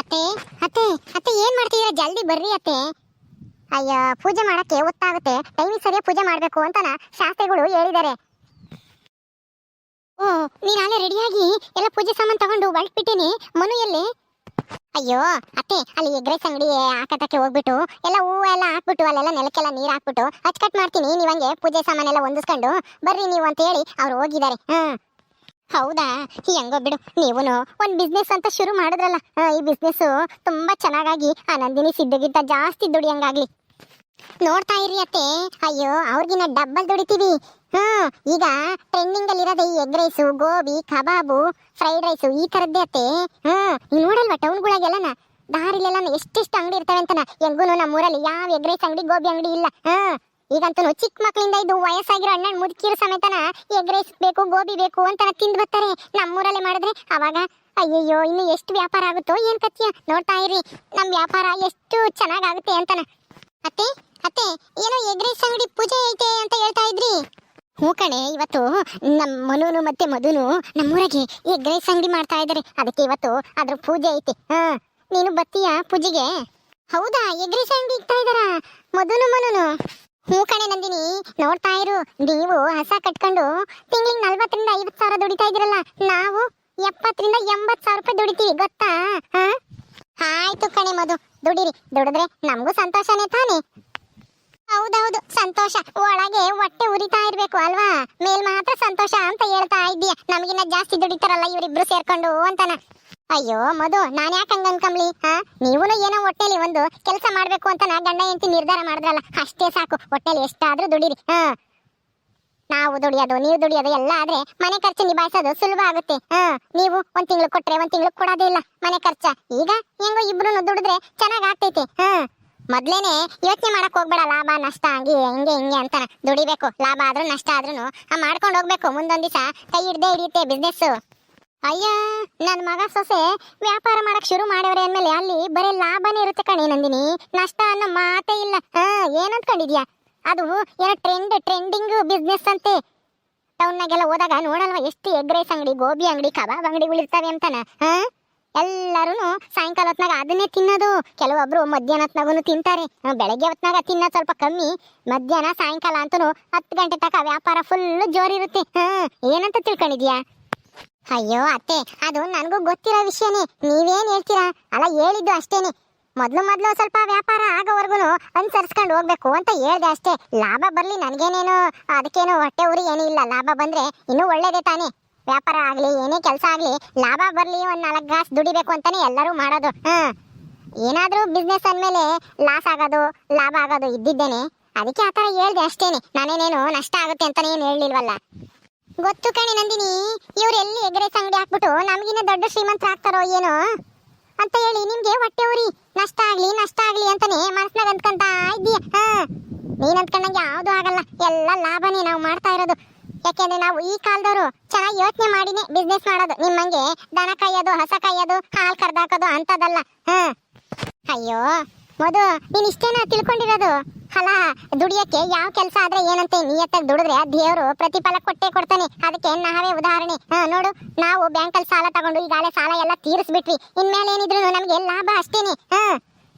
ಅತ್ತೆ ಅತ್ತೆ ಅತ್ತೆ, ಏನ್ ಮಾಡ್ತೀರಾ ಜಲ್ದಿ ಬರ್ರಿ ಅತ್ತೆ. ಅಯ್ಯ, ಪೂಜೆ ಮಾಡಕ್ಕೆ ಒತ್ತಾಗುತ್ತೆ. ಟೈಮಿಗೆ ಸರಿಯಾಗಿ ಪೂಜೆ ಮಾಡ್ಬೇಕು ಅಂತನ ಶಾಸ್ತ್ರಿಗಳು ಹೇಳಿದ್ದಾರೆ. ಓ ನೀನಾಲೆ ರೆಡಿಯಾಗಿ ಎಲ್ಲ ಪೂಜೆ ಸಾಮಾನು ತಗೊಂಡು ಹೊರಟ್ಬಿಟ್ಟೇನಿ ಮನು ಎಲ್ಲಿ? ಅಯ್ಯೋ, ಅತ್ತೆ, ಅಲ್ಲಿ ಎಗ್ರೆಸ್ ಅಂಗಡಿ ಹಾಕತಕ್ಕೆ ಹೋಗ್ಬಿಟ್ಟು, ಎಲ್ಲ ಹೂವು ಎಲ್ಲ ಹಾಕ್ಬಿಟ್ಟು, ಅಲ್ಲೆಲ್ಲ ನೆಲಕ್ಕೆಲ್ಲ ನೀರು ಹಾಕ್ಬಿಟ್ಟು ಅಚ್ಕಟ್ ಮಾಡ್ತೀನಿ. ನೀವಂಗೆ ಪೂಜೆ ಸಾಮಾನೆಲ್ಲ ಹೊಂದಿಸ್ಕೊಂಡು ಬರ್ರಿ ನೀವು ಅಂತ ಹೇಳಿ ಅವ್ರು ಹೋಗಿದ್ದಾರೆ. ಹ್ಮ್. ಹೌದಾ? ಹೆಂಗೋ ಬಿಡು. ನೀವುನು ಒಂದ್ ಬಿಸ್ನೆಸ್ ಅಂತ ಶುರು ಮಾಡಿದ್ರಲ್ಲ ಈ ಬಿಸ್ನೆಸ್ ತುಂಬಾ ಚೆನ್ನಾಗಾಗಿ ಆನಂದಿನಿ ನಂದಿನಿ ಸಿದ್ಧಗಿಂತ ಜಾಸ್ತಿ ದುಡಿಯಂಗಾಗ್ಲಿ. ನೋಡ್ತಾ ಇರಿ ಅತ್ತೆ. ಅಯ್ಯೋ ಅವ್ರಿಗಿನ ಡಬ್ಬಲ್ ದುಡಿತೀವಿ. ಹ್ಮ್, ಈಗ ಟ್ರೆಂಡಿಂಗ್ ಅಲ್ಲಿ ಇರೋದೇ ಈ egg rice gobi, kebab fried rice ಈ ತರದ್ದೇ ಅತ್ತೆ. ಹ್ಮ್, ನೀವು ನೋಡಲ್ವಾ ಟೌನ್ಗಳಿಗೆಲ್ಲನ? ದಾರಿಲೆಲ್ಲ ಎಷ್ಟೆಷ್ಟು ಅಂಗಡಿ ಇರ್ತವೆ ಅಂತನ? ಹೆಂಗೂ ನಮ್ಮೂರಲ್ಲಿ ಯಾವ ಎಗ್ ರೈಸ್ ಅಂಗಡಿ, ಗೋಬಿ ಅಂಗಡಿ ಇಲ್ಲ. ಹ್ಮ್ ಈಗಂತೂ ಚಿಕ್ಕ ಮಕ್ಕಳಿಂದ ಇದು ವಯಸ್ಸಾಗಿರೋ ಅಣ್ಣ ಮುದುಕಿರು ಸಮೇತನ ಎಗ್ ರೈಸ್ ಬೇಕು, ಗೋಬಿ ಬೇಕು ಅಂತ ತಿಂದು ಬರ್ತಾರೆ. ನಮ್ಮೂರಲ್ಲೇ ಮಾಡಿದ್ರೆ ಅವಾಗ, ಅಯ್ಯಯ್ಯೋ, ಇನ್ನು ಎಷ್ಟು ವ್ಯಾಪಾರ ಆಗುತ್ತೋ ಏನ್ ಕತ್ತಿಯ ನೋಡ್ತಾ ಇರಿ ನಮ್ ವ್ಯಾಪಾರ ಎಷ್ಟು ಚೆನ್ನಾಗಾಗುತ್ತೆ ಅಂತನ. ಅತ್ತೆ ಅತ್ತೆ, ಏನೋ ಎಗ್ ರೈಸ್ ಅಂಗಡಿ ಪೂಜೆ ಐತೆ ಅಂತ ಹೇಳ್ತಾ ಇದ್ರಿ. ಹ್ಞೂ ಕಣೆ, ಇವತ್ತು ನಮ್ಮ ಮನುನು ಮತ್ತೆ ಮಧುನು ನಮ್ಮೂರಾಗೆ ಎಗ್ ರೈಸ್ ಅಂಗಡಿ ಮಾಡ್ತಾ ಇದ್ದಾರೆ. ಅದಕ್ಕೆ ಇವತ್ತು ಅದ್ರ ಪೂಜೆ ಐತೆ. ಹಾ, ನೀನು ಬತ್ತೀಯಾ ಪೂಜೆಗೆ? ಹೌದಾ ಎಗ್ ರೈಸ್ ಅಂಗಡಿ ಇಡ್ತಾ ಇದ್ದಾರಾ? ಮಧುನು ಮನುನು. ಹ್ಞೂ ಕಣೆ ನಂದಿನಿ, ನೋಡ್ತಾ ಇರು. ನೀವು ಹಸ ಕಟ್ಕೊಂಡು ತಿಂಗಳಿಗೆ ನಲ್ವತ್ತರಿಂದ ಐವತ್ತು ಸಾವಿರ ದುಡಿತಾ ಇದ್ರಲ್ಲ ನಾವು ಎಪ್ಪತ್ತರಿಂದ ಎಂಬತ್ತು ಸಾವಿರ ರೂಪಾಯಿ ದುಡಿತೀವಿ, ಗೊತ್ತಾ? ಹಾ? ಆಯ್ತು ಕಣೆ ಮಧು, ದುಡಿರಿ. ದುಡಿದ್ರೆ ನಮಗೂ ಸಂತೋಷನೇ ತಾನೆ? ಹೌದೌದು, ಸಂತೋಷ. ಒಳಗೆ ಹೊಟ್ಟೆ ಉರಿತಾ ಇರ್ಬೇಕು ಅಲ್ವಾ? ಮೇಲ್ ಮಾತ್ರ ಸಂತೋಷ ಅಂತ ಹೇಳ್ತಾ ಇದ್ದೀಯ. ನಮಗಿನ್ನ ಜಾಸ್ತಿ ದುಡಿತಾರಲ್ಲ ಇವರಿಬ್ರು ಸೇರ್ಕೊಂಡು ಅಂತನ. ಅಯ್ಯೋ, ಮಧು, ನಾನು ಯಾಕೆ ಹಂಗ ಅನ್ಕಂಬ್ಲಿ, ಹಾ? ನೀವು ಏನೋ ಹೊಟ್ಟೆಲಿ ಒಂದು ಕೆಲಸ ಮಾಡ್ಬೇಕು ಅಂತ ನಾ ಗಂಡ ಹೆಂಡತಿ ನಿರ್ಧಾರ ಮಾಡಿದ್ರಲ್ಲ, ಅಷ್ಟೇ ಸಾಕು. ಹೊಟ್ಟೆಲಿ ಎಷ್ಟಾದ್ರೂ ದುಡಿರಿ, ಹಾ? ನಾವು ದುಡಿಯೋದು, ನೀವು ದುಡಿಯೋದು ಎಲ್ಲ ಆದ್ರೆ ಮನೆ ಖರ್ಚು ನಿಭಾಯಿಸೋದು ಸುಲಭ ಆಗುತ್ತೆ, ಹಾ? ನೀವು ಒಂದ್ ತಿಂಗಳು ಕೊಟ್ರೆ ಒಂದ್ ತಿಂಗಳು ಕೊಡೋದೇ ಇಲ್ಲ ಮನೆ ಖರ್ಚ. ಈಗ ಹೆಂಗೋ ಇಬ್ರು ದುಡಿದ್ರೆ ಚೆನ್ನಾಗ್ ಆಗ್ತೈತೆ, ಹಾ? ಮೊದ್ಲೇನೆ ಯೋಚನೆ ಮಾಡಕ್ ಹೋಗ್ಬೇಡ, ಲಾಭ, ನಷ್ಟ, ಹಂಗೆ, ಹಿಂಗೆ ಹಿಂಗೆ ಅಂತ ದುಡಿಬೇಕು. ಲಾಭ ಆದ್ರೂ ನಷ್ಟ ಆದ್ರೂ ಮಾಡ್ಕೊಂಡು ಹೋಗ್ಬೇಕು. ಮುಂದೊಂದ್ ದಿವಸ ಕೈ ಹಿಡ್ದೆ ಹಿಡಿಯುತ್ತೆ ಬಿಸ್ನೆಸ್ ಅಯ್ಯ, ನನ್ ಮಗ ಸೊಸೆ ವ್ಯಾಪಾರ ಮಾಡಕ್ ಶುರು ಮಾಡವ್ರೆ ಅಂದ್ಮೇಲೆ ಅಲ್ಲಿ ಬರೀ ಲಾಭನೇ ಇರುತ್ತೆ ಕಣೆ ನಂದಿನಿ. ನಷ್ಟ ಅನ್ನೋ ಮಾತೇ ಇಲ್ಲ. ಹಾ ಏನ್ ಅನ್ಕೊಂಡಿದ್ಯಾ ಅದು ಏನೋ ಟ್ರೆಂಡ್ ಟ್ರೆಂಡಿಂಗ್ ಬಿಸ್ನೆಸ್ ಅಂತೆ. ಟೌನ್ನಾಗೆಲ್ಲ ಹೋದಾಗ ನೋಡಲ್ವಾ ಎಷ್ಟು ಎಗ್ ರೈಸ್ ಅಂಗಡಿ, ಗೋಬಿ ಅಂಗಡಿ, ಕಬಾಬ್ ಅಂಗಡಿಗಳು ಇರ್ತವೆ ಅಂತಾನ? ಹಾ? ಎಲ್ಲರೂ ಸಾಯಂಕಾಲ ಹೊತ್ನಾಗ ಅದನ್ನೇ ತಿನ್ನೋದು. ಕೆಲವೊಬ್ರು ಮಧ್ಯಾಹ್ನ ಹೊತ್ನಾಗೂ ತಿಂತಾರೆ. ಬೆಳಗ್ಗೆ ಹೊತ್ನಾಗ ತಿನ್ನೋದು ಸ್ವಲ್ಪ ಕಮ್ಮಿ. ಮಧ್ಯಾಹ್ನ ಸಾಯಂಕಾಲ ಅಂತೂ ಹತ್ತು ಗಂಟೆ ತನಕ ವ್ಯಾಪಾರ ಫುಲ್ ಜೋರಿರುತ್ತೆ. ಹಾ, ಏನಂತ ತಿಳ್ಕೊಂಡಿದ್ಯಾ? ಅಯ್ಯೋ ಅತ್ತೆ, ಅದು ನನಗೂ ಗೊತ್ತಿರೋ ವಿಷಯನೇ. ನೀವೇನು ಹೇಳ್ತೀರಾ? ಅಲ್ಲ, ಹೇಳಿದ್ದು ಅಷ್ಟೇನೆ. ಮೊದಲು ಮೊದಲು ಸ್ವಲ್ಪ ವ್ಯಾಪಾರ ಆಗೋವರೆಗೂ ಅನುಸರಿಸ್ಕೊಂಡು ಹೋಗ್ಬೇಕು ಅಂತ ಹೇಳ್ದೆ ಅಷ್ಟೇ. ಲಾಭ ಬರ್ಲಿ, ನನಗೇನೇನು, ಅದಕ್ಕೇನು ಹೊಟ್ಟೆ ಉರಿ ಏನೂ ಇಲ್ಲ. ಲಾಭ ಬಂದ್ರೆ ಇನ್ನೂ ಒಳ್ಳೇದೇ ತಾನೇ. ವ್ಯಾಪಾರ ಆಗಲಿ, ಏನೇ ಕೆಲಸ ಆಗಲಿ, ಲಾಭ ಬರ್ಲಿ, ಒಂದು ನಾಲ್ಕು ಗ್ಲಾಸ್ ದುಡಿಬೇಕು ಅಂತಾನೆ ಎಲ್ಲರೂ ಮಾಡೋದು. ಹಾಂ ಏನಾದರೂ ಬಿಸ್ನೆಸ್ ಅಂದಮೇಲೆ ಲಾಸ್ ಆಗೋದು, ಲಾಭ ಆಗೋದು ಇದ್ದಿದ್ದೇನೆ. ಅದಕ್ಕೆ ಆ ಥರ ಹೇಳ್ದೆ ಅಷ್ಟೇನೆ. ನಾನೇನೇನು ನಷ್ಟ ಆಗುತ್ತೆ ಅಂತಲೇ ಏನು ಹೇಳಿಲ್ವಲ್ಲ ಗೊತ್ತು ಕಣಿ ನಂದಿನಿ, ಇವ್ರು ಎಲ್ಲಿ ಎಗ್ರೆಸ್ ಅಂಗಡಿ ಹಾಕ್ಬಿಟ್ಟು ನಮಗಿನ್ನ ದೊಡ್ಡ ಶ್ರೀಮಂತರ ಆಗ್ತಾರೋ ಏನೋ? ಅಂತ ಹೇಳಿ ನಿಮ್ಗೆ ಹೊಟ್ಟೆ ಉರಿ. ನಷ್ಟ ಆಗ್ಲಿ ನಷ್ಟ ಆಗ್ಲಿ ಅಂತಾನೆ ಮನಸ್ನಾಗ ಅಂದ್ಕೊಂತ ಇದ್ದೀಯ? ಹಾ. ನೀನ್ ಅಂದ್ಕೊಂಡಂಗೆ ಯಾವ್ದು ಆಗಲ್ಲ. ಎಲ್ಲ ಲಾಭನೇ ನಾವು ಮಾಡ್ತಾ ಇರೋದು. ಯಾಕೆಂದ್ರೆ ನಾವು ಈ ಕಾಲದವರು ಚೆನ್ನಾಗಿ ಯೋಚನೆ ಮಾಡಿನೇ ಬಿಸ್ನೆಸ್ ಮಾಡೋದು. ನಿಮ್ಮಂಗೆ ದನ ಕಾಯೋದು, ಹಸ ಕಾಯೋದು, ಹಾಲ್ ಕರ್ದಾಕೋದು ಅಂತದಲ್ಲ ಹಾ. ಅಯ್ಯೋ, ಮಧು, ನೀನ್ ಇಷ್ಟೇನ ತಿಳ್ಕೊಂಡಿರೋದು? ಅಲ್ಲ ದುಡಿಯಕ್ಕೆ ಯಾವ ಕೆಲಸ ಆದ್ರೆ ಏನಂತೆ ನಿಯತ್ತಾಗಿ ದುಡಿದ್ರೆ ದೇವರು ಪ್ರತಿಫಲ ಕೊಟ್ಟೆ ಕೊಡ್ತಾನೆ. ಅದಕ್ಕೆ ನಾವೇ ಉದಾಹರಣೆ. ನೋಡು, ನಾವು ಬ್ಯಾಂಕಲ್ಲಿ ಸಾಲ ತಗೊಂಡು ಈಗಾಗಲೇ ಸಾಲ ಎಲ್ಲ ತೀರಿಸ್ಬಿಟ್ವಿ. ಇನ್ಮೇಲೆ ಏನಿದ್ರು ನಮಗೆ ಲಾಭ ಅಷ್ಟೇನೆ.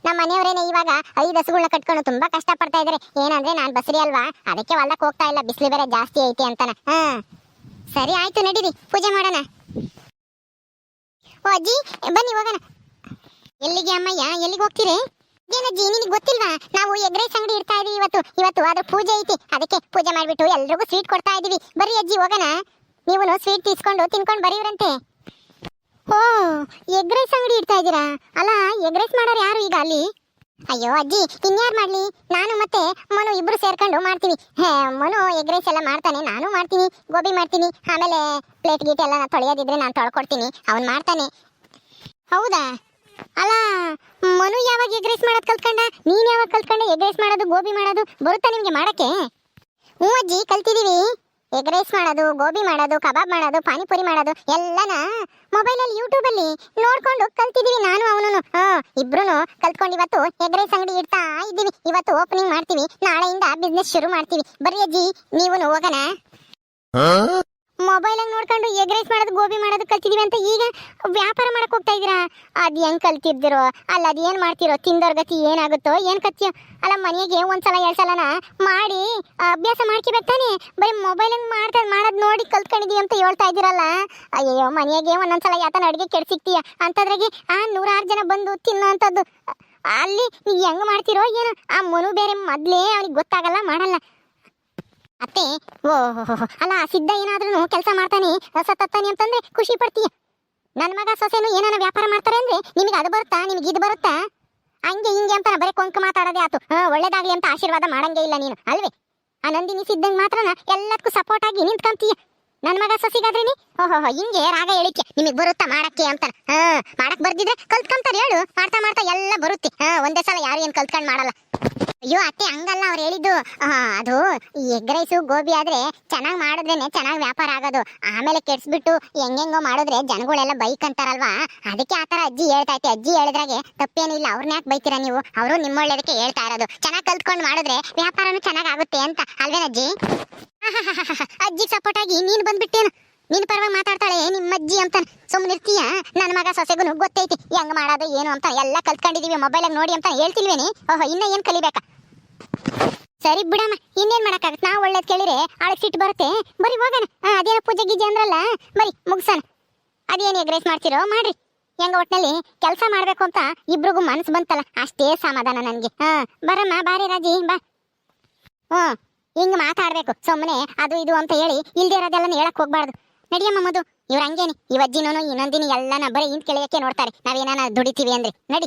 ನಮ್ಮ ಮನೆಯವರೇನೆ ಇವಾಗ ಐದು ಹಸುಗಳನ್ನ ಕಟ್ಕೊಂಡು ತುಂಬಾ ಕಷ್ಟ ಪಡ್ತಾ ಇದಾರೆ. ಏನಂದ್ರೆ ನಾನ್ ಬಸರಿ ಅಲ್ವಾ? ಅದಕ್ಕೆ ಹೊಲಕ್ಕೆ ಹೋಗ್ತಾ ಇಲ್ಲ, ಬಿಸಿಲು ಬೇರೆ ಜಾಸ್ತಿ ಐತೆ ಅಂತಾನ. ಹಾ, ಸರಿ ಆಯ್ತು, ನಡೀರಿ. ಪೂಜೆ ಮಾಡೋಣ. ಓ ಅಜ್ಜಿ, ಬನ್ನಿ ಹೋಗೋಣ. ಎಲ್ಲಿಗೆ ಅಮ್ಮಯ್ಯ? ಎಲ್ಲಿಗೆ ಹೋಗ್ತೀರಿ? ಏನಜ್ಜಿ ನಿನಗೆ ಗೊತ್ತಿಲ್ವಾ? ನಾವು ಎಗ್ ರೈಸ್ ಅಂಗಡಿ ಇರ್ತಾ ಇದೀವಿ ಇವತ್ತು. ಇವತ್ತು ಅದ್ರ ಪೂಜೆ ಐತಿ. ಅದಕ್ಕೆ ಪೂಜೆ ಮಾಡಿಬಿಟ್ಟು ಎಲ್ರಿಗೂ ಸ್ವೀಟ್ ಕೊಡ್ತಾ ಇದೀವಿ. ಬರೀ ಅಜ್ಜಿ, ಹೋಗೋಣ. ನೀವು ಸ್ವೀಟ್ ತಿಸ್ಕೊಂಡು ತಿನ್ಕೊಂಡು ಬರೀವ್ರಂತೆ. ಓ ಎಗ್ ರೈಸ್ ಅಂಗಡಿ ಇಡ್ತಾ ಇದ್ದೀರಾ ಅಲ್ಲ ಎಗ್ ರೈಸ್ ಮಾಡೋರು ಯಾರು ಈಗ ಅಲ್ಲಿ? ಅಯ್ಯೋ ಅಜ್ಜಿ, ಇನ್ಯಾರು ಮಾಡ್ಲಿ? ನಾನು ಮತ್ತೆ ಮನು ಇಬ್ರು ಸೇರ್ಕೊಂಡು ಮಾಡ್ತೀವಿ. ಹೇ, ಮನು ಎಗ್ ರೈಸ್ ಎಲ್ಲ ಮಾಡ್ತಾನೆ. ನಾನು ಮಾಡ್ತೀನಿ. ಗೋಬಿ ಮಾಡ್ತೀನಿ. ಆಮೇಲೆ ಪ್ಲೇಟ್ ಗೀಟ್ ಎಲ್ಲ ತೊಳೆಯೋದಿದ್ರೆ ನಾನು ತೊಳ್ಕೊಡ್ತೀನಿ. ಅವ್ನು ಮಾಡ್ತಾನೆ. ಹೌದಾ? ಅಲ್ಲ, ಮನು ಯಾವಾಗ ಎಗ್ ರೈಸ್ ಮಾಡೋದು ಕಲ್ತ್ಕೊಂಡ? ನೀನು ಯಾವಾಗ ಕಲ್ತ್ಕೊಂಡೆ ಎಗ್ ರೈಸ್ ಮಾಡೋದು, ಗೋಬಿ ಮಾಡೋದು, ಬರುತ್ತಾ ನಿಮಗೆ ಮಾಡಕ್ಕೆ? ಹ್ಞೂ ಅಜ್ಜಿ ಕಲ್ತಿದ್ದೀವಿ ಎಗ್ ರೈಸ್ ಮಾಡೋದು, ಗೋಬಿ ಮಾಡೋದು, ಕಬಾಬ್ ಮಾಡೋದು, ಪಾನಿಪುರಿ ಮಾಡೋದು, ಎಲ್ಲನ ಮೊಬೈಲಲ್ಲಿ, ಯೂಟ್ಯೂಬಲ್ಲಿ ನೋಡ್ಕೊಂಡು ಕಲ್ತಿದ್ದೀವಿ ನಾನು ಅವನು ಹಾ ಇಬ್ರು ಕಲ್ತ್ಕೊಂಡು ಇವತ್ತು ಎಗ್ ರೈಸ್ ಅಂಗಡಿ ಇಡ್ತಾ ಇದ್ದೀವಿ. ಇವತ್ತು ಓಪನಿಂಗ್ ಮಾಡ್ತೀವಿ. ನಾಳೆಯಿಂದ ಬಿಸ್ನೆಸ್ ಶುರು ಮಾಡ್ತೀವಿ. ಬರ್ರಿ ಅಜ್ಜಿ ನೀವು ಹೋಗೋಣ. ಮೊಬೈಲಾಗ ನೋಡ್ಕೊಂಡು ಎಗ್ ರೈಸ್ ಮಾಡೋದು, ಗೋಬಿ ಮಾಡೋದು ಕಲ್ತಿದೀವಿ ಅಂತ ಈಗ ವ್ಯಾಪಾರ ಮಾಡಕ್ಕೆ ಹೋಗ್ತಾ ಇದ್ದೀರಾ? ಅದು ಹೆಂಗ್ ಕಲ್ತಿದ್ದಿರೋ? ಅಲ್ಲ, ಅದು ಏನು ಮಾಡ್ತಿರೋ? ತಿಂದೋರ್ ಗತಿ ಏನಾಗುತ್ತೋ? ಏನು ಕತ್ತಿಯೋ ಅಲ್ಲ, ಮನೆಗೆ ಒಂದ್ಸಲ ಎರಡು ಸಲನ ಮಾಡಿ ಅಭ್ಯಾಸ ಮಾಡ್ಕೋಬೇಕು ತಾನೆ? ಬರೀ ಮೊಬೈಲ್ ಮಾಡ್ತಾ, ಮಾಡೋದು ನೋಡಿ ಕಲ್ತ್ಕೊಂಡಿದೀವಿ ಅಂತ ಹೇಳ್ತಾ ಇದ್ದೀರಲ್ಲ? ಅಯ್ಯೋ ಮನೆಗೆ ಒಂದೊಂದ್ಸಲ ಯಾತನ ಅಡಿಗೆ ಕೆಡ್ ಅಂಥದ್ರಾಗೆ ಅಂತದ್ರಾಗೆ ಆ ನೂರಾರು ಜನ ಬಂದು ತಿನ್ನೋ ಅಂತದ್ದು ಅಲ್ಲಿ ನೀವ್ ಹೆಂಗ್ ಮಾಡ್ತಿರೋ, ಏನು? ಆ ಮನು ಬೇರೆ ಮೊದಲೇ ಅವ್ನಿಗೆ ಗೊತ್ತಾಗಲ್ಲ, ಮಾಡಲ್ಲ. ಅತ್ತೆ, ಓ. ಅಲ್ಲ, ಸಿದ್ಧ ಏನಾದ್ರೂ ಕೆಲಸ ಮಾಡ್ತಾನೆ ಸತ್ತಾನೆ ಅಂತಂದ್ರೆ ಖುಷಿ ಪಡ್ತೀಯ? ನನ್ನ ಮಗ ಸೊಸೆನು ಏನಾನ ವ್ಯಾಪಾರ ಮಾಡ್ತಾರೆ ಅಂದ್ರೆ ನಿಮಗೆ ಅದು ಬರುತ್ತಾ, ನಿಮ್ಗೆ ಇದು ಬರುತ್ತಾ? ಹಂಗೆ ಹಿಂಗೆ ಅಂತ ಬರೀ ಕೊಂಕ ಮಾತಾಡೋದೇ ಆತು. ಒಳ್ಳೇದಾಗ್ಲಿ ಅಂತ ಆಶೀರ್ವಾದ ಮಾಡಂಗೆ ಇಲ್ಲ ನೀನು, ಅಲ್ವೇ? ಆ ನಂದಿನಿ ಸಿದ್ಧಂಗ್ ಮಾತ್ರನ ಎಲ್ಲದಕ್ಕೂ ಸಪೋರ್ಟ್ ಆಗಿ ನಿಂತ್ಕೊಂತೀಯ? ನನ್ನ ಮಗ ಸೊಸಿಗಾದ್ರೇನಿ? ಓಹೋ ಹಿಂಗೆ ರಾಗ ಹೇಳಿಕೆ, ನಿಮಗೆ ಬರುತ್ತಾ ಮಾಡಕ್ಕೆ ಅಂತ. ಹಾ, ಮಾಡಕ್ ಬರ್ದಿದ್ರೆ ಕಲ್ತ್ಕೊಂತಾರೆ ಹೇಳು, ಮಾಡ್ತಾ ಮಾಡ್ತಾ ಎಲ್ಲ ಬರುತ್ತೆ. ಹಾ, ಒಂದೇ ಸಲ ಯಾರು ಏನ್ ಕಲ್ತ್ಕೊಂಡ್ ಮಾಡಲ್ಲ. ಅಯ್ಯೋ ಅತ್ತೆ ಹಂಗಲ್ಲ ಅವ್ರು ಹೇಳಿದ್ದು ಆ, ಅದು ಎಗ್ ರೈಸು ಗೋಬಿ ಆದ್ರೆ ಚೆನ್ನಾಗಿ ಮಾಡಿದ್ರೇನೆ ಚೆನ್ನಾಗಿ ವ್ಯಾಪಾರ ಆಗೋದು. ಆಮೇಲೆ ಕೆಡ್ಸ್ಬಿಟ್ಟು ಹೆಂಗೆಂಗೋ ಮಾಡಿದ್ರೆ ಜನಗಳೆಲ್ಲ ಬೈಕ್ ಅಂತಾರಲ್ವಾ? ಅದಕ್ಕೆ ಆತರ ಅಜ್ಜಿ ಹೇಳ್ತಾ ಐತೆ ಅಜ್ಜಿ ಹೇಳಿದ್ರಾಗೆ ತಪ್ಪೇನಿಲ್ಲ ಅವ್ರನ್ನ ಯಾಕೆ ಬೈತೀರಾ ನೀವು? ಅವರು ನಿಮ್ಮ ಒಳ್ಳೇದಕ್ಕೆ ಹೇಳ್ತಾ ಇರೋದು. ಚೆನ್ನಾಗಿ ಕಲ್ತ್ಕೊಂಡು ಮಾಡಿದ್ರೆ ವ್ಯಾಪಾರನು ಚೆನ್ನಾಗಿ ಆಗುತ್ತೆ ಅಂತ. ಅಲ್ವೇನ ಅಜ್ಜಿ? ಅಜ್ಜಿ ಸಪೋರ್ಟ್ ಆಗಿ ನೀನು ಬಂದ್ಬಿಟ್ಟೇನು? ನಿನ್ ಪರವಾಗಿ ಮಾತಾಡ್ತಾಳೆ ನಿಮ್ಮ ಅಜ್ಜಿ ಅಂತ. ಸುಮ್ಮನಿರ್ತೀಯ ನನ್ನ ಮಗ ಸೊಸೆಗೂ ಗೊತ್ತೈತಿ. ಹೆಂಗ್ ಮಾಡೋದು ಏನು ಅಂತ ಎಲ್ಲ ಕಲ್ತ್ಕೊಂಡಿದೀವಿ. ಮೊಬೈಲಾಗ ನೋಡಿ ಅಂತ ಹೇಳ್ತಿಲ್ವೇನಿ ಓಹೋ ಇನ್ನ ಏನ್ ಕಲಿಬೇಕಾ? ಸರಿ ಬಿಡಮ್ಮ, ಇನ್ನೇನ್ ಮಾಡಕ್ಕಾಗತ್ತೆ ನಾವು ಒಳ್ಳೇದ್ ಕೇಳಿದ್ರೆ ಆಳಕ್ ಸಿಟ್ಟು ಬರುತ್ತೆ. ಬರೀ ಹೋಗಣ. ಅದೇನ ಪೂಜೆ ಗೀಜೆ ಅಂದ್ರಲ್ಲ? ಬರೀ, ಮುಗ್ಸೋಣ. ಅದೇನು ಎಗ್ ರೈಸ್ ಮಾಡ್ತಿರೋ? ಮಾಡ್ರಿ. ಹೆಂಗ ಒಟ್ನಲ್ಲಿ ಕೆಲಸ ಮಾಡ್ಬೇಕು ಅಂತ ಇಬ್ರಿಗೂ ಮನ್ಸು ಬಂತಲ್ಲ, ಅಷ್ಟೇ ಸಮಾಧಾನ ನನ್ಗೆ. ಹಾ, ಬರಮ್ಮ, ಬಾರಿ ರಾಜಿ, ಬಾ. ಹ್ಮ್ ಹಿಂಗ್ ಮಾತಾಡ್ಬೇಕು ಸುಮ್ಮನೆ ಅದು ಇದು ಅಂತ ಹೇಳಿ ಇಲ್ದೇ ಇರೋದೆಲ್ಲ ಹೇಳಕ್ ಹೋಗ್ಬಾರ್ದು. ನಡಿಯಮ್ಮ ಮದು ಇವ್ರ ಹಂಗೇನಿ. ಇವಜ್ಜಿನೂ ಇನ್ನೊಂದಿನ ಎಲ್ಲನ ಬರೀ ಹಿಂದ್ ಕೇಳಿಯಕ್ಕೆ ನೋಡ್ತಾರೆ. ನಾವೇನಾನ ದುಡಿತೀವಿ ಅಂದ್ರೆ. ನಡಿ.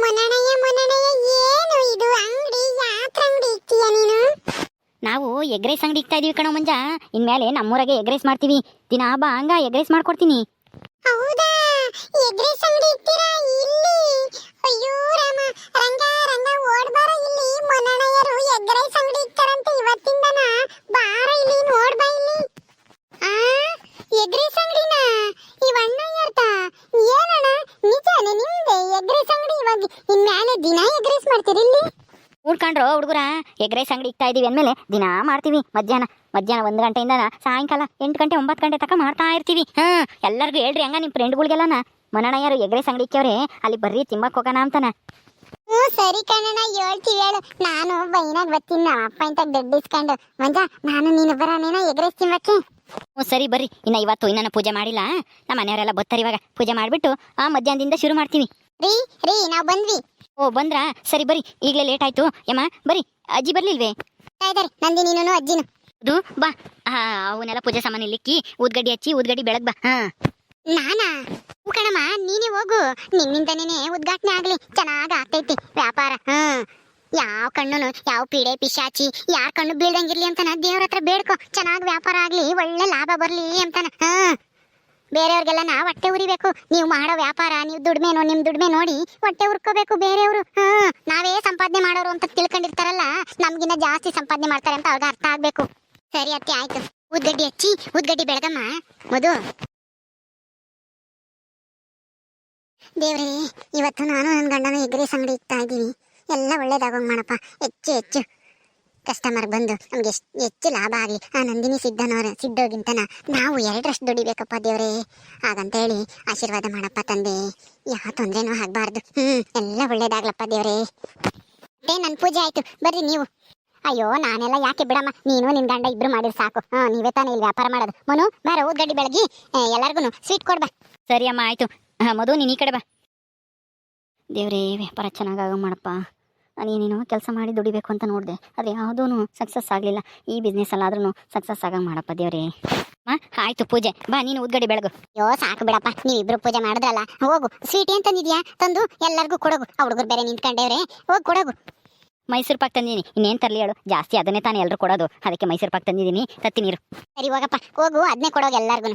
ಮೊನಣಯ್ಯ ಮೊನಣಯ್ಯ ಏನು ಇದು? ಅಂಗಡಿ ಯಾತ್ರ ಅಂಗಡಿ ಇಕ್ತೀಯ ನೀನು? ನಾವು ಎಗ್ ರೈಸ್ ಅಂಗಡಿ ಇಕ್ತಾ ಇದೀವಿ ಕಣೋ ಮಂಜ. ಇನ್ಮೇಲೆ ನಮ್ಮೂರಾಗೆ ಎಗ್ ರೈಸ್ ಮಾಡ್ತೀವಿ. ದಿನ ಬಾ ಹಂಗ ಎಗ್ ರೈಸ್ ಮಾಡ್ಕೊಡ್ತೀನಿ. ಹೌದಾ? ಇವಾಗ ಇನ್ಮೇಲೆ ದಿನ ಎಗ್ರೈಸ್ ಮಾಡ್ತೀರಿ ಇಲ್ಲಿ? ಉಳ್ಕೊಂಡ್ರು ಹುಡುಗರ ಎಗ್ ರೈಸ್ ಅಂಗಡಿ ಇಕ್ತಾ ಇದೀವಿ ಅಂದಮೇಲೆ ದಿನ ಮಾಡ್ತೀವಿ. ಮಧ್ಯಾಹ್ನ ಮಧ್ಯಾಹ್ನ ಒಂದು ಗಂಟೆಯಿಂದ ಸಾಯಂಕಾಲ ಎಂಟು ಗಂಟೆ ಒಂಬತ್ತು ಗಂಟೆ ತನಕ ಮಾಡ್ತಾ ಇರ್ತೀವಿ. ಹಾ ಎಲ್ಲರಿಗೂ ಹೇಳ್ರಿ ಹಂಗ ನಿಮ್ಮ ಫ್ರೆಂಡ್ಗಳಿಗೆಲ್ಲನ ಯಾರು ಎಗ್ ರೈಸ್ ಅಂಗಡಿ ಇಕ್ಕವ್ರೆ ಅಲ್ಲಿ ಬರ್ರಿ ತಿಮ್ಮಕ್ಕೆ ಹೋಗೋಣ ಅಂತಾನ. ಹ್ಞೂ ಸರಿ ಕಣಣ್ಣ ಹೇಳ್ತೀವಿ ಹೇಳು. ನಾನು ಬೈನಾಗ ಬರ್ತೀನಿ ನಮ್ಮ ಅಪ್ಪ ಅಂತ ದುಡ್ಡು ಇಸ್ಕೊಂಡು. ಮಂಜ ನಾನು ನೀನು ಬರೋನೇನ ಎಗ್ರೈಸ್ ತಿನ್ನಕ್ಕೆ ಹ್ಞೂ ಸರಿ ಬರ್ರಿ. ಇನ್ನ ಇವತ್ತು ಇನ್ನೂ ಪೂಜೆ ಮಾಡಿಲ್ಲ. ನಮ್ಮ ಮನೆಯವರೆಲ್ಲ ಬರ್ತಾರೆ ಇವಾಗ. ಪೂಜೆ ಮಾಡಿಬಿಟ್ಟು ಆ ಮಧ್ಯಾಹ್ನದಿಂದ ಶುರು ಮಾಡ್ತೀವಿ. ರೀ ರೀ ನಾವು ಬಂದ್ವಿ. ಓ ಬಂದ್ರಾ? ಸರಿ ಬರಿ. ಈಗಲೇ ಲೇಟ್ ಆಯ್ತು. ಯಮ್ಮ ಬರಿ. ಅಜ್ಜಿ ಬರ್ಲಿಲ್ವೇ? ಇದಾರೆ. ನಂದಿ ನೀನು ಅಜ್ಜಿನು. ಅದು ಬಾ. ಆ, ಅವನ್ನೆಲ್ಲ ಪೂಜೆ ಸಾಮಾನು ಇಲ್ಲಿಕ್ಕಿ ಊದ್ಗಡ್ಡಿ ಹಚ್ಚಿ ಊದ್ಗಡ್ಡಿ ಬೆಳಗ್ ಬಾ. ಹಾ. ನಾನಾ? ಹೂ ಕಣಮ್ಮ ನೀನೇ ಹೋಗು. ನಿನ್ನಿಂದನೇ ಉದ್ಘಾಟನೆ ಆಗ್ಲಿ. ಚೆನ್ನಾಗ್ ಆಗ್ತೈತಿ ವ್ಯಾಪಾರ. ಹ್ಮ್ ಯಾವ ಕಣ್ಣು ಯಾವ ಪೀಡೆ ಪಿಶಾಚಿ ಯಾರ ಕಣ್ಣು ಬೀಳ್ದಂಗಿರ್ಲಿ ಅಂತಾನ ದೇವ್ರ ಹತ್ರ ಬೇಡ್ಕೊ. ಚೆನ್ನಾಗ್ ವ್ಯಾಪಾರ ಆಗ್ಲಿ ಒಳ್ಳೆ ಲಾಭ ಬರ್ಲಿ ಅಂತಾನ. ಹ್ಮ್ ಬೇರೆಯವ್ರಿಗೆಲ್ಲ ನಾ ಹೊಟ್ಟೆ ಉರಿಬೇಕು. ನೀವು ಮಾಡೋ ವ್ಯಾಪಾರ, ನೀವು ದುಡ್ಮೆ ನೋ ನಿಮ್ ದುಡ್ಮೆ ನೋಡಿ ಹೊಟ್ಟೆ ಉರ್ಕೋಬೇಕು ಬೇರೆಯವರು. ಹ್ಮ್ ನಾವೇ ಸಂಪಾದನೆ ಮಾಡೋರು ಅಂತ ತಿಳ್ಕೊಂಡಿರ್ತಾರಲ್ಲ, ನಮ್ಗಿನ್ನ ಜಾಸ್ತಿ ಸಂಪಾದನೆ ಮಾಡ್ತಾರೆ ಅಂತ ಅವ್ರಿಗೆ ಅರ್ಥ ಆಗ್ಬೇಕು. ಸರಿ ಅತ್ತೆ, ಆಯ್ತು. ಉದ್ಗಡ್ಡಿ ಹಚ್ಚಿ, ಉದ್ಗಡ್ಡಿ ಬೆಳಗಮ್ಮ. ಮಧು. ದೇವ್ರೇ, ಇವತ್ತು ನಾನು ನನ್ನ ಗಂಡನ ಎಗ್ರೇಸ್ ಅಂಗಡಿ ಇಕ್ತಾ ಇದ್ದೀವಿ ಎಲ್ಲ ಒಳ್ಳೇದಾಗೋಂಗ್ ಮಾಡಪ್ಪ ಹೆಚ್ಚು ಹೆಚ್ಚು. ಕಸ್ಟಮರ್ ಬಂದು ನಮ್ಗೆ ಹೆಚ್ಚು ಲಾಭ ಆಗಲಿ. ಆ ನಂದಿನಿ ಸಿದ್ಧನವರ ಸಿದ್ಧೋಗಿಂತನ ನಾವು ಎರಡರಷ್ಟು ದುಡಿಬೇಕಪ್ಪ ದೇವ್ರೇ. ಹಾಗಂತೇಳಿ ಆಶೀರ್ವಾದ ಮಾಡಪ್ಪ ತಂದೆ. ಯಾವ ತೊಂದರೆನೂ ಆಗಬಾರ್ದು. ಹ್ಮ್, ಎಲ್ಲ ಒಳ್ಳೇದಾಗ್ಲಪ್ಪ ದೇವ್ರೇ. ಅದೇ ನನ್ನ ಪೂಜೆ ಆಯ್ತು. ಬರ್ರಿ ನೀವು. ಅಯ್ಯೋ, ನಾನೆಲ್ಲ ಯಾಕೆ ಬಿಡಮ್ಮ? ನೀನು ನಿನ್ ಗಂಡ ಇಬ್ರು ಮಾಡಿದ್ರೆ ಸಾಕು. ಹಾ, ನೀವೇ ತಾನೇ ಇಲ್ಲಿ ವ್ಯಾಪಾರ ಮಾಡೋದು. ಮನು, ಬಾರ, ಊದ್ಗಡ್ಡಿ ಬೆಳಗಿ. ಎಲ್ಲರಿಗೂ ಸ್ವೀಟ್ ಕೊಡ್ಬಾ. ಸರಿ ಅಮ್ಮ, ಆಯ್ತು. ಹಾ, ಮಧು, ನೀನು ಈ ಕಡೆ ಬಾ. ದೇವ್ರೇ, ವ್ಯಾಪಾರ ಚೆನ್ನಾಗಾಗ ಮಾಡಪ್ಪ. ನಾನೇನೇನೋ ಕೆಲಸ ಮಾಡಿ ದುಡಿಬೇಕು ಅಂತ ನೋಡಿದೆ. ಅದು ಯಾವುದೂ ಸಕ್ಸಸ್ ಆಗಲಿಲ್ಲ. ಈ ಬಿಸ್ನೆಸ್ ಅಲ್ಲಾದ್ರೂ ಸಕ್ಸಸ್ ಆಗಂಗೆ ಮಾಡಪ್ಪ ದೇವ್ರೇ. ಮಾ ಆಯ್ತು ಪೂಜೆ. ಬಾ ನೀನು ಉದ್ಗಡೆ ಬೆಳಗು. ಯೋ ಸಾಕು ಬಿಡಪ್ಪ. ನೀವಿಬ್ರು ಪೂಜೆ ಮಾಡಿದ್ರಲ್ಲ. ಹೋಗು. ಸ್ವೀಟ್ ಏನು ತಂದಿದ್ಯಾ? ತಂದು ಎಲ್ಲರಿಗೂ ಕೊಡಗು. ಆ ಹುಡುಗರು ಬೇರೆ ನಿಂತ್ಕೊಂಡೇವ್ರೆ. ಹೋಗಿ ಕೊಡಗು. ಮೈಸೂರು ಪಾಕ್ ತಂದಿದ್ದೀನಿ. ಇನ್ನೇನು ತರಲಿ ಹೇಳು. ಜಾಸ್ತಿ ಅದನ್ನೇ ತಾನೇ ಎಲ್ಲರೂ ಕೊಡೋದು. ಅದಕ್ಕೆ ಮೈಸೂರು ಪಾಕ್ ತಂದಿದ್ದೀನಿ. ತತ್ತಿ ನೀರು. ಸರಿ ಹೋಗಪ್ಪ. ಹೋಗು. ಅದನ್ನೇ ಕೊಡೋದು ಎಲ್ಲರಿಗೂ